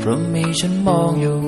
เพราะมีฉันมองอยู่